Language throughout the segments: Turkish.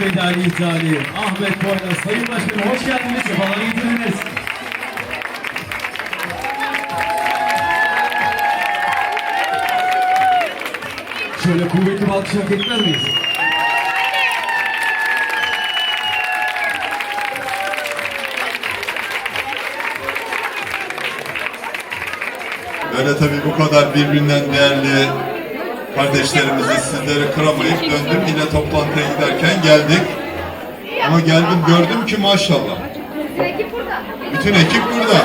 medali iptali. Ahmet Boyna, Sayın Başkanım hoş geldiniz. Sefalar getirdiniz. Şöyle kuvvetli bir alkış hak etmez miyiz? Böyle tabii bu kadar birbirinden değerli kardeşlerimizi sizleri kıramayıp döndüm yine toplantıya giderken geldik. Ama geldim gördüm ki maşallah. Bütün ekip burada.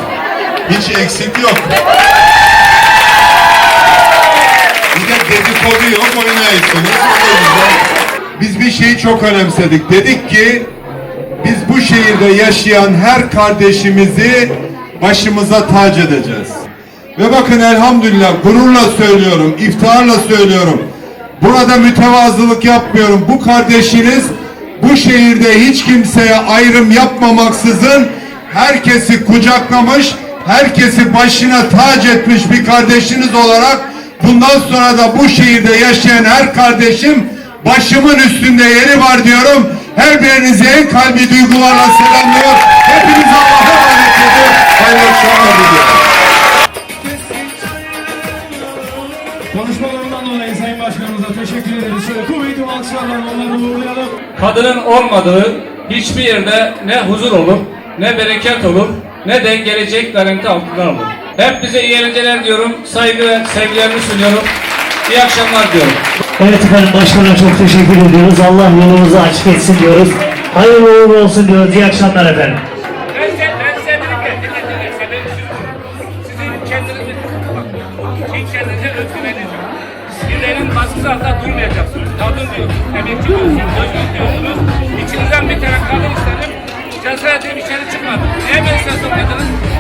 Hiç eksik yok. Bir de dedikodu yok oynayaysınız. O da güzel. Biz bir şeyi çok önemsedik. Dedik ki biz bu şehirde yaşayan her kardeşimizi başımıza tac edeceğiz. Ve bakın elhamdülillah gururla söylüyorum, iftiharla söylüyorum. Burada mütevazılık yapmıyorum. Bu kardeşiniz bu şehirde hiç kimseye ayrım yapmamaksızın herkesi kucaklamış, herkesi başına tac etmiş bir kardeşiniz olarak bundan sonra da bu şehirde yaşayan her kardeşim başımın üstünde yeri var diyorum. Her birinizi en kalbi duygularla selamlıyor. Hepiniz Allah'a emanet ediyor. Hayırlı akşamlar diliyorum. Konuşmalarından dolayı Sayın Başkanımıza teşekkür ederiz. Şöyle kuvvetli alkışlarla onları uğurlayalım. kadının olmadığı hiçbir yerde ne huzur olur, ne bereket olur, ne de gelecek garanti altından olur. Hep bize iyi eğlenceler diyorum, saygı ve sevgilerimi sunuyorum. İyi akşamlar diyorum. Evet efendim başkana çok teşekkür ediyoruz. Allah yolunuzu açık etsin diyoruz. Hayırlı uğurlu olsun diyoruz. İyi akşamlar efendim. Baskısı altında durmayacaksınız. Kadın diyor, emekçi diyorsunuz, özgür diyorsunuz. İçinizden bir tane kadın istedim. Cesaretim içeri çıkmadı. Niye beni size sokmadınız?